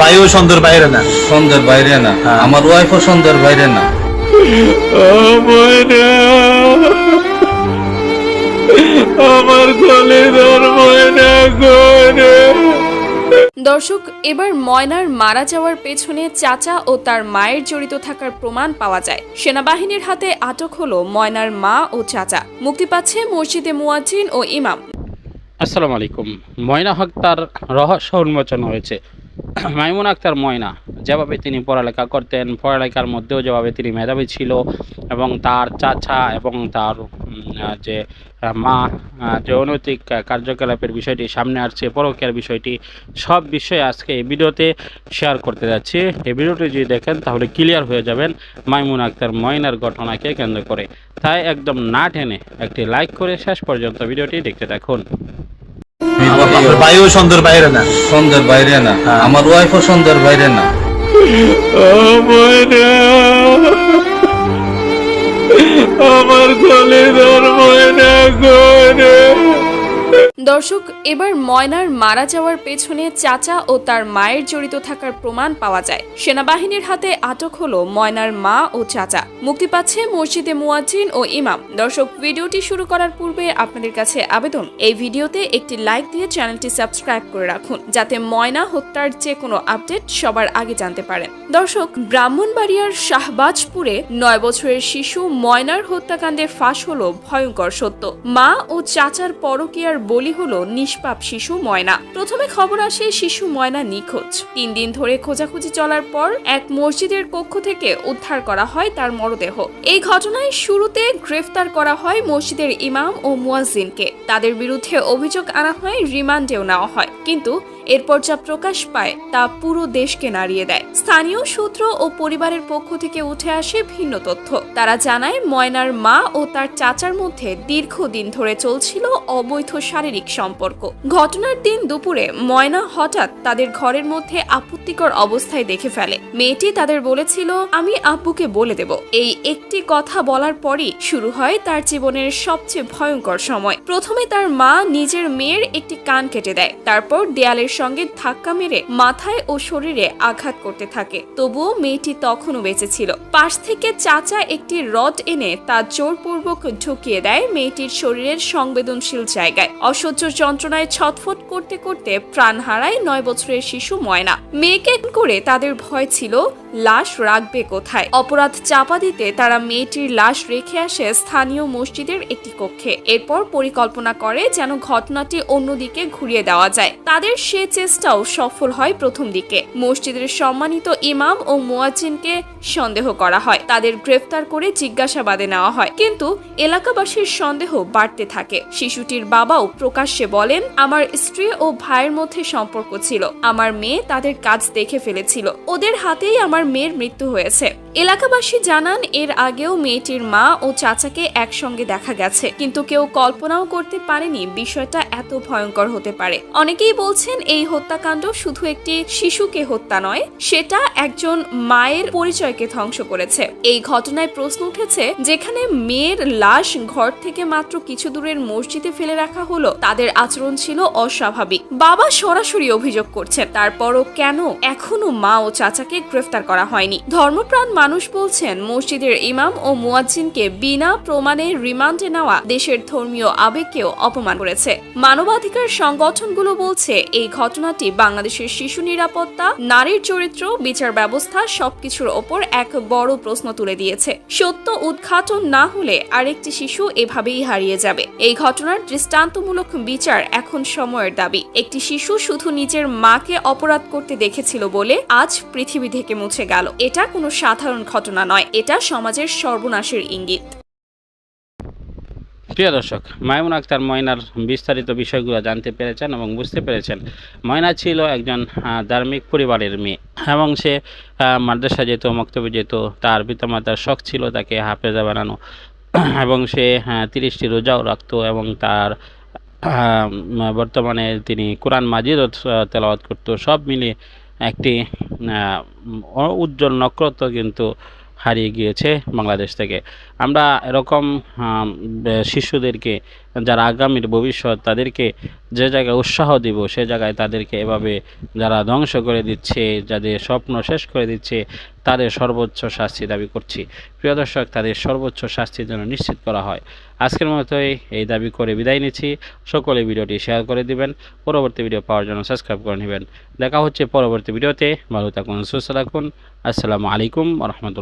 ভাইও সুন্দর বাইরে না। সুন্দর বাইরে না। হ্যাঁ। আমার ওয়াইফও সুন্দর বাইরে না। আমার কোলে ধর ময়না করে দর্শক এবার ময়নার মারা যাওয়ার পেছনে চাচা ও তার মায়ের জড়িত থাকার প্রমাণ পাওয়া যায়। সেনাবাহিনীর হাতে আটক হলো ময়নার মা ও চাচা। মুক্তি পাচ্ছে মসজিদে মুয়াজ্জিন ও ইমাম। আসসালামু আলাইকুম। ময়না হক তার রহস্য উন্মোচন হয়েছে। মাইমুন আক্তার ময়না, যেভাবে তিনি পড়ালেখা করতেন, পড়ালেখার মধ্যেও যেভাবে তিনি মেধাবী ছিল এবং তার চাচা এবং তার যে মা যে অনৈতিক কার্যকলাপের বিষয়টি সামনে আসছে পরকীয়ার বিষয়টি, সব বিষয়ে আজকে এই ভিডিওতে শেয়ার করতে যাচ্ছি। এই ভিডিওটি যদি দেখেন, তাহলে ক্লিয়ার হয়ে যাবেন মাইমুন আক্তার ময়নার ঘটনাকে কেন্দ্র করে। তাই একদম না টেনে একটি লাইক করে শেষ পর্যন্ত ভিডিওটি দেখতে আপনার ভাইও সুন্দর বাইরে না। সুন্দর বাইরে না হ্যাঁ। আমার ওয়াইফও ধর্ম বাইরে না। আমার কোলে ধর ময়না করে দর্শক, এবার ময়নার মারা যাওয়ার পেছনে চাচা ও তার মায়ের জড়িত থাকার প্রমাণ পাওয়া যায়। সেনাবাহিনীর হাতে আটক হলো ময়নার মা ও চাচা। মুক্তি পাচ্ছে মসজিদে মুয়াজ্জিন ও ইমাম। দর্শক, ভিডিওটি শুরু করার পূর্বে আপনাদের কাছে আবেদন। এই ভিডিওতে একটি লাইক দিয়ে চ্যানেলটি সাবস্ক্রাইব করে রাখুন, যাতে ময়না হত্যার যে কোনো আপডেট সবার আগে জানতে পারেন। দর্শক, ব্রাহ্মণবাড়িয়ার শাহবাজপুরে নয় বছরের শিশু ময়নার হত্যাকাণ্ডে ফাঁস হলো ভয়ঙ্কর সত্য। মা ও চাচার পরকীয়ার বলি হলো নিষ্পাপ শিশু ময়না। প্রথমে খবর আসে শিশু ময়না নিখোঁজ। তিন দিন ধরে খোঁজাখুঁজি চলার পর এক মসজিদের কক্ষ থেকে উদ্ধার করা হয় তার মরদেহ। এই ঘটনায় শুরুতে গ্রেফতার করা হয় মসজিদের ইমাম ও মুয়াজিনকে তাদের বিরুদ্ধে অভিযোগ আনা হয়, রিমান্ডেও নেওয়া হয়। কিন্তু এরপর যা প্রকাশ পায় তা পুরো দেশকে নাড়িয়ে দেয়। স্থানীয় সূত্র ও পরিবারের পক্ষ থেকে উঠে আসে ভিন্ন তথ্য। তারা জানায়, ময়নার মা ও তার চাচার মধ্যে দীর্ঘদিন ধরে চলছিল অবৈধ শারীরিক সম্পর্ক। ঘটনার দিন দুপুরে ময়না হঠাৎ তাদের ঘরের মধ্যে আপত্তিকর অবস্থায় দেখে ফেলে। মেয়েটি তাদের বলেছিল, আমি আব্বুকে বলে দেব। এই একটি কথা বলার পরই শুরু হয় তার জীবনের সবচেয়ে ভয়ঙ্কর সময়। প্রথমে তার মা নিজের মেয়ের একটি কান কেটে দেয়, তারপর দেয়ালের সঙ্গে ধাক্কা মেরে মাথায় ও শরীরে আঘাত করতে থাকে। তবুও মেয়েটি তখনও বেঁচে ছিল। পাশ থেকে চাচা একটি রড এনে তা জোরপূর্বক ঢুকিয়ে দেয় মেয়েটির শরীরের সংবেদনশীল জায়গায়। অসহ্য যন্ত্রণায় ছটফট করতে করতে প্রাণ হারায় নয় বছরের শিশু ময়না। মেয়েকে করে তাদের ভয় ছিল লাশ রাখবে কোথায়? অপরাধ চাপা দিতে তারা মেয়েটির লাশ রেখে আসে স্থানীয় মসজিদের একটি কক্ষে। এরপর পরিকল্পনা করে যেন ঘটনাটি অন্যদিকে ঘুরিয়ে দেওয়া যায়। তাদের সে চেষ্টাও সফল হয় প্রথম দিকে। মসজিদের সম্মানিত ইমাম ও মুয়াজ্জিনকে সন্দেহ করা হয়। তাদের গ্রেফতার করে জিজ্ঞাসাবাদে নেওয়া হয়। কিন্তু এলাকাবাসীর সন্দেহ বাড়তে থাকে। শিশুটির বাবাও প্রকাশ্যে বলেন, আমার স্ত্রী ও ভাইয়ের মধ্যে সম্পর্ক ছিল। আমার মেয়ে তাদের কাজ দেখে ফেলেছিল। ওদের হাতেই আমার মেয়ের মৃত্যু হয়েছে। এলাকাবাসী জানান, এর আগেও মেয়েটির মা ও চাচাকে একসঙ্গে দেখা গেছে। কিন্তু কেউ কল্পনাও করতে পারেনি বিষয়টা এত ভয়ঙ্কর হতে পারে। অনেকেই বলছেন, এই হত্যাকাণ্ড শুধু একটি শিশুকে হত্যা নয়, সেটা একজন মায়ের পরিচয়কে ধ্বংস করেছে। এই ঘটনায় প্রশ্ন উঠেছে, যেখানে মেয়ের লাশ ঘর থেকে মাত্র কিছু দূরের মসজিদে ফেলে রাখা হলো, তাদের আচরণ ছিল অস্বাভাবিক। বাবা সরাসরি অভিযোগ করছে তারপরও কেন এখনও মা ও চাচাকে গ্রেফতার করা হয়নি? ধর্মপ্রাণ মানুষ বলছেন, মসজিদের ইমাম ও মুয়াজ্জিনকে বিনা প্রমাণে রিমান্ডে নেওয়া দেশের ধর্মীয় আবেগকেও অপমান করেছে। মানবাধিকার সংগঠনগুলো বলছে, এই ঘটনাটি বাংলাদেশের শিশু নিরাপত্তা, নারীর চরিত্র, বিচার ব্যবস্থা সবকিছুর ওপর এক বড় প্রশ্ন তুলে দিয়েছে। সত্য উদ্ঘাটন না হলে আরেকটি শিশু এভাবেই হারিয়ে যাবে। এই ঘটনার দৃষ্টান্তমূলক বিচার এখন সময়ের দাবি। একটি শিশু শুধু নিজের মাকে অপরাধ করতে দেখেছিল বলে আজ পৃথিবী থেকে মুছে গেল। এটা কোনো সাধারণ ঘটনা নয়, এটা সমাজের সর্বনাশের ইঙ্গিত। প্রিয় দর্শক, মাইমুন আক্তার ময়নার বিস্তারিত বিষয়গুলো জানতে পেরেছেন এবং বুঝতে পেরেছেন। ময়না ছিল একজন ধার্মিক পরিবারের মেয়ে এবং সে মাদ্রাসা যেত মক্তব্য যেত, তার পিতামাতার শখ ছিল তাকে হাফেজা বানানো এবং সে তিরিশটি রোজাও রাখতো এবং তার বর্তমানে তিনি কোরআন মাজিদও তেলাওয়াত করতো। সব মিলিয়ে একটি উজ্জ্বল নক্ষত্র কিন্তু হারিয়ে গিয়েছে বাংলাদেশ থেকে। আমরা এরকম শিশুদেরকে, যারা আগামীর ভবিষ্যৎ তাদেরকে যে জায়গায় উৎসাহ দিব, সে জায়গায় তাদেরকে এভাবে যারা ধ্বংস করে দিচ্ছে, যাদের স্বপ্ন শেষ করে দিচ্ছে, তাদের সর্বোচ্চ শাস্তি দাবি করছি। প্রিয় দর্শক, তাদের সর্বোচ্চ শাস্তির জন্য নিশ্চিত করা হয়। আজকের মতোই এই দাবি করে বিদায় নিচ্ছি। সকলে ভিডিওটি শেয়ার করে দিবেন। পরবর্তী ভিডিও পাওয়ার জন্য সাবস্ক্রাইব করে নেবেন। দেখা হচ্ছে পরবর্তী ভিডিওতে। ভালো থাকুন, সুস্থ থাকুন। আসসালামু আলাইকুম রহমতুল্লাহ।